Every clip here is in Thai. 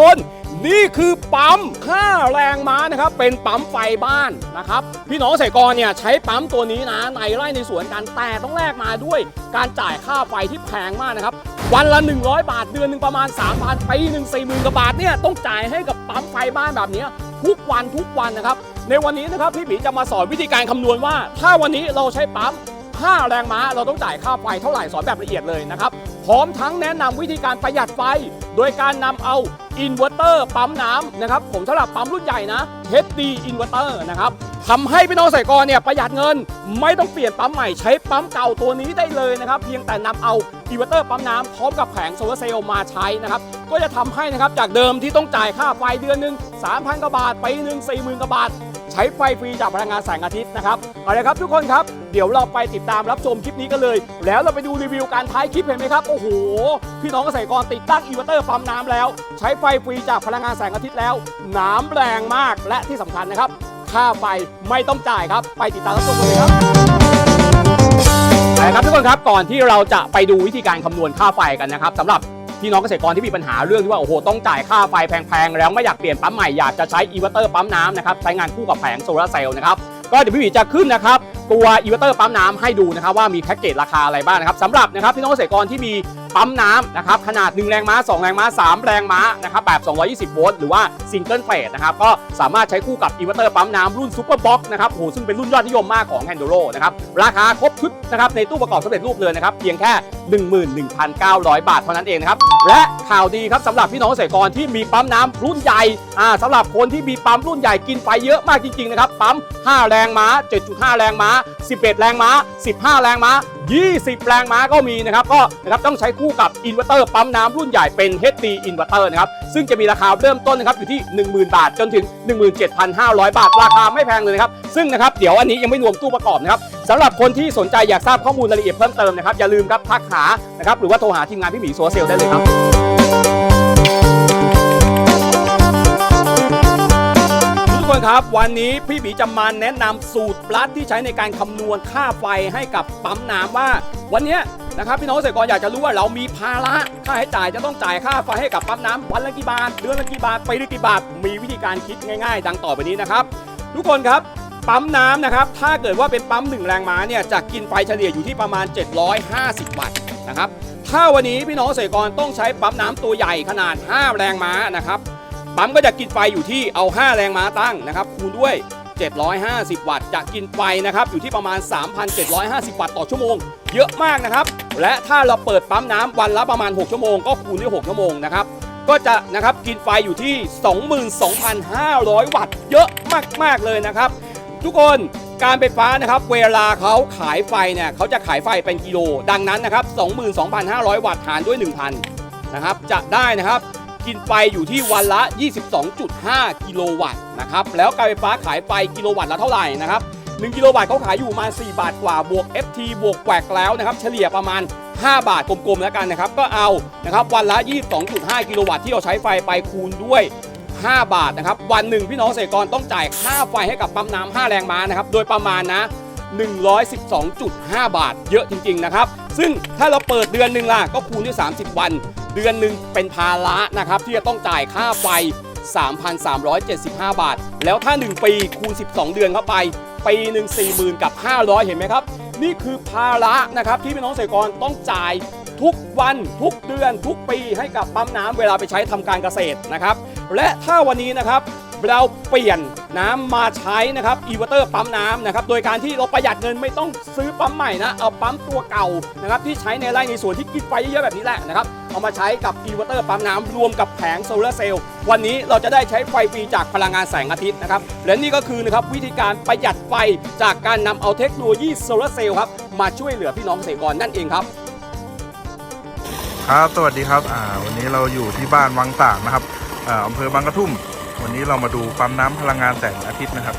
คน นี่คือปั๊มค่าแรงม้านะครับเป็นปั๊มไฟบ้านนะครับพี่น้องเกษตรกรเนี่ยใช้ปั๊มตัวนี้นะในไร่ในสวนกันแต่ต้องแลกมาด้วยการจ่ายค่าไฟที่แพงมากนะครับวันละ 100 บาทเดือนหนึ่งประมาณ 3,000ปีหนึ่งสี่หมื่นกว่าบาทเนี่ยต้องจ่ายให้กับปั๊มไฟบ้านแบบนี้ทุกวันทุกวันนะครับ ในวันนี้นะครับพี่บีจะมาสอนวิธีการคำนวณว่า ถ้าวันนี้เราใช้ปั๊มค่าแรงม้าเราต้องจ่ายค่าไฟเท่าไหร่สอนแบบละเอียดเลยนะครับ ร้อมทั้งแนะนำวิธีการประหยัดไฟ โดยการนำเอาอินเวอร์เตอร์ปั๊มน้ำนะครับผมสำหรับปั๊มรุ่นใหญ่นะ HD อินเวอร์เตอร์นะครับทำให้พี่น้องเกษตรกรเนี่ยประหยัดเงิน ไม่ต้องเปลี่ยนปั๊มใหม่ใช้ปั๊มเก่าตัวนี้ได้เลยนะครับ เพียงแต่นำเอาอินเวอร์เตอร์ปั๊มน้ำพร้อมกับแผงโซลาร์เซลล์มาใช้นะครับก็จะทำให้นะครับจากเดิมที่ต้องจ่ายค่าไฟเดือนหนึ่ง3,000กว่าบาทไปหนึ่ง40,000กว่าบาท ใช้ไฟฟรีจากพลังงานแสงอาทิตย์นะครับเอาละครับทุกคนครับเดี๋ยวเราไปติดตามรับชมคลิปนี้กันเลย แล้วเราไปดูรีวิวการท้ายคลิปเห็นไหมครับโอ้โหพี่น้องเกษตรกรติดตั้งอินเวอร์เตอร์ปั๊มน้ำแล้ว ใช้ไฟฟรีจากพลังงานแสงอาทิตย์แล้ว น้ำแรงมากและที่สำคัญนะครับ ค่าไฟไม่ต้องจ่ายครับ ไปติดตามรับชมกันเลยครับไปครับทุกคนครับก่อนที่เราจะไปดูวิธีการคำนวณค่าไฟกันนะครับสำหรับ พี่น้องเกษตรกรที่มีปัญหาเรื่องที่ว่าโอ้โหต้องจ่ายค่าไฟแพงๆแล้วไม่อยากเปลี่ยนปั๊มใหม่อยากจะใช้อีเวอร์เตอร์ปั๊มน้ำนะครับใช้งานคู่กับแผงโซลาร์เซลล์นะครับก็เดี๋ยวพี่หมีจะขึ้นนะครับตัวอีเวอร์เตอร์ปั๊มน้ำให้ดูนะครับว่ามีแพ็กเกจราคาอะไรบ้างนะครับสำหรับนะครับพี่น้องเกษตรกรที่มี ปั๊มน้ำนะครับขนาด 1 แรงม้า 2 แรงม้า 3 แรงม้านะครับแบบ 220 โวลต์หรือว่าซิงเกิลเฟสนะครับก็สามารถใช้คู่กับอินเวอร์เตอร์ปั๊มน้ำรุ่นซูเปอร์บ็อกนะครับโหซึ่งเป็นรุ่นยอดนิยมมากของ h a n d o r o นะครับราคาครบชุดนะครับในตู้ประกอบสำเร็จรูปเลยนะครับเพียงแค่ 11,900 บาทเท่านั้นเองนะครับและข่าวดีครับสำหรับพี่น้องเกษตรกรที่มีปั๊มน้ำรุ่นใหญ่อ่าสำหรับคนที่มีปั๊มรุ่นใหญ่กินไฟเยอะมากจริงๆนะครับปั๊ม 5 แรงม้า 7.5 แรงม้า 11 แรงม้า 15 แรงม้า 20 แรงม้าก็มีนะครับก็นะครับต้องใช้คู่กับอินเวอร์เตอร์ปั๊มน้ำรุ่นใหญ่เป็น HD อินเวอร์เตอร์นะครับซึ่งจะมีราคาเริ่มต้นนะครับอยู่ที่ 10,000 บาท จนถึง 17,500 บาท ราคาไม่แพงเลยนะครับซึ่งนะครับเดี๋ยวอันนี้ยังไม่รวมตู้ประกอบนะครับสำหรับคนที่สนใจอยากทราบข้อมูลรายละเอียดเพิ่มเติมนะครับอย่าลืมครับทักหานะครับหรือว่าโทรหาทีมงานพี่หมีโซเซลได้เลยครับ กคนครับวันนี้พี่บีจะมาแนะนำสูตรปลั๊กที่ใช้ในการคำนวณค่าไฟให้กับปั๊มน้ำว่า วันนี้นะครับพี่น้องเกษตรกรอยากจะรู้ว่าเรามีภาระค่าใช้จ่ายจะต้องจ่ายค่าไฟให้กับปั๊มน้ำวันละกี่บาทเดือนละกี่บาทไปละกี่บาทมีวิธีการคิดง่าย ๆ ดังต่อไปนี้นะครับ ทุกคนครับปั๊มน้ำนะครับถ้าเกิดว่าเป็นปั๊มหนึ่งแรงม้าเนี่ยจะกินไฟเฉลี่ยอยู่ที่ประมาณ 750 วัตต์นะครับถ้าวันนี้พี่น้องเกษตรกรต้องใช้ปั๊มน้ำตัวใหญ่ขนาด 5 แรงม้านะครับ ปั๊มก็จะกินไฟอยู่ที่เอา 5 แรงม้าตั้งนะครับคูณด้วย 750 วัตต์จะกินไฟนะครับอยู่ที่ประมาณ 3,750 วัตต์ต่อชั่วโมง เยอะมากนะครับ และถ้าเราเปิดปั๊มน้ำวันละประมาณ 6 ชั่วโมงก็คูณด้วย 6 ชั่วโมงนะครับก็จะนะครับกินไฟอยู่ที่ 22,500 วัตต์ เยอะมาก ๆ เลยนะครับ ทุกคนการไฟฟ้านะครับเวลาเขาขายไฟเนี่ยเขาจะขายไฟเป็นกิโล ดังนั้นนะครับ 22,500 วัตต์หารด้วย 1,000นะครับจะได้นะครับ กินไฟอยู่ที่วันละ 22.5 กิโลวัตต์นะครับ แล้วการไฟฟ้าขายไฟกิโลวัตต์ละเท่าไหร่นะครับ1กิโลวัตต์เขาขายอยู่ประมาณ4บาทกว่า บวก FT บวกแกวกแล้วนะครับ เฉลี่ยประมาณ 5 บาทกลมๆแล้วกันนะครับ ก็เอานะครับวันละ 22.5 กิโลวัตต์ที่เราใช้ไฟไปคูณด้วย 5 บาทนะครับ วันหนึ่งพี่น้องเกษตรกรต้องจ่ายค่าไฟให้กับปั๊มน้ำ5แรงม้านะครับ โดยประมาณนะ 112.5 บาท เยอะจริงๆนะครับ ซึ่งถ้าเราเปิดเดือนหนึ่งล่ะ ก็คูณด้วย 30 วัน เดือนหนึ่งเป็นภาระนะครับ ที่จะต้องจ่ายค่าไฟ 3,375 บาท แล้วถ้า 1 ปีคูณ 12 เดือนเข้าไป ปีหนึ่ง40,000 กับ 500 เห็นไหมครับ นี่คือภาระนะครับที่พี่น้องเกษตรกรต้องจ่ายทุกวันทุกเดือนทุกปีให้กับปั๊มน้ำเวลาไปใช้ทำการเกษตรนะครับ และถ้าวันนี้นะครับเราเปลี่ยนน้ำมาใช้นะครับอีเวอร์เตอร์ปั๊มน้ำนะครับโดยการที่เราประหยัดเงินไม่ต้องซื้อปั๊มใหม่นะเอาปั๊มตัวเก่านะครับที่ใช้ในไร่ในสวนที่กินไฟเยอะๆแบบนี้แหละนะครับ เอามาใช้กับอีวอเตอร์ปั๊มน้ำรวมกับแผงโซลาร์เซลล์วันนี้เราจะได้ใช้ไฟฟรีจากพลังงานแสงอาทิตย์นะครับและนี่ก็คือนะครับวิธีการประหยัดไฟจากการนำเอาเทคโนโลยีโซลาร์เซลล์ครับมาช่วยเหลือพี่น้องเกษตรกรนั่นเองครับ ครับ สวัสดีครับอ่าวันนี้เราอยู่ที่บ้านวังต่างนะครับอ่าอำเภอบางกระทุ่ม วันนี้เรามาดูปั๊มน้ำพลังงานแสงอาทิตย์นะครับ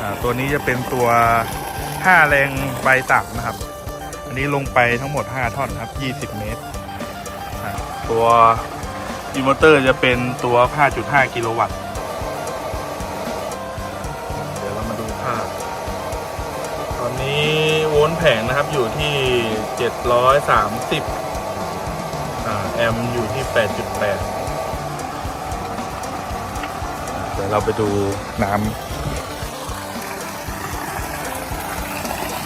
อ่าตัวนี้จะเป็นตัว 5 แรงใบต่ำนะครับ อันนี้ลงไปทั้งหมด 5 ท่อนครับ 20 เมตร ตัวอินเวอร์เตอร์จะเป็นตัว 5.5 กิโลวัตต์ เดี๋ยวเรามาดูภาพ ตอนนี้โวลต์แผงนะครับอยู่ที่ 730อ่าแอมป์อยู่ที่ 8.8 เดี๋ยวเราไปดูน้ำ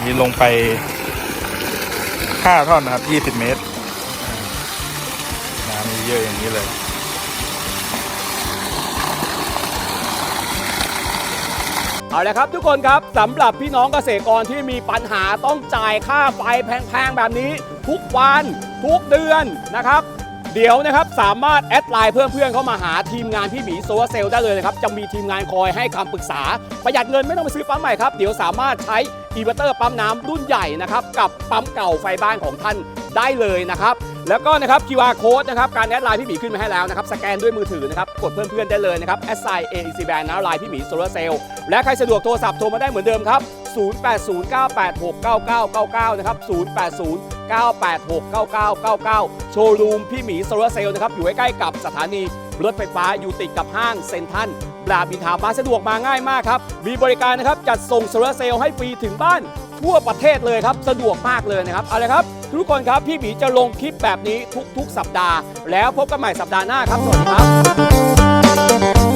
นี่ลงไป 5 ท่อนนะครับ 20 เมตร เยอะอย่างนี้เลย เอาละครับทุกคนครับสำหรับพี่น้องเกษตรกรที่มีปัญหาต้องจ่ายค่าไฟแพงๆแบบนี้ ทุกวันทุกเดือนนะครับเดี๋ยวนะครับสามารถแอดไลน์เพื่อนเพื่อนๆเข้ามาหาทีมงานพี่หมีโซลาเซลล์ได้เลยนะครับ จะมีทีมงานคอยให้คำปรึกษา ประหยัดเงินไม่ต้องไปซื้อปั๊มใหม่ครับ เดี๋ยวสามารถใช้อีเวอร์เตอร์ปั๊มน้ำรุ่นใหญ่นะครับ กับปั๊มเก่าไฟบ้านของท่านได้เลยนะครับ แล้วก็นะครับ QR code นะครับ การแอดไลน์พี่หมีขึ้นมาให้แล้วนะครับ สแกนด้วยมือถือนะครับ กดเพื่อนๆได้เลยนะครับแอดไซน์ AEC Band นะไลน์พี่หมีโซลาร์เซลล์และใครสะดวกโทรศัพท์โทรมาได้เหมือนเดิมครับ 0809869999 นะครับ 0809869999 โชว์รูมพี่หมีโซลาร์เซลล์นะครับ อยู่ใกล้ๆกับสถานีรถไฟฟ้าอยู่ติดกับห้างเซ็นทรัลบราบินทามาสะดวกมาง่ายมากครับ มีบริการนะครับจัดส่งโซลาร์เซลล์ให้ฟรีถึงบ้าน ทั่วประเทศเลยครับสะดวกมากเลยนะครับเอาละครับ ทุกคนครับพี่หมีจะลงคลิปแบบนี้ทุกๆ สัปดาห์ แล้วพบกันใหม่สัปดาห์หน้าครับสวัสดีครับ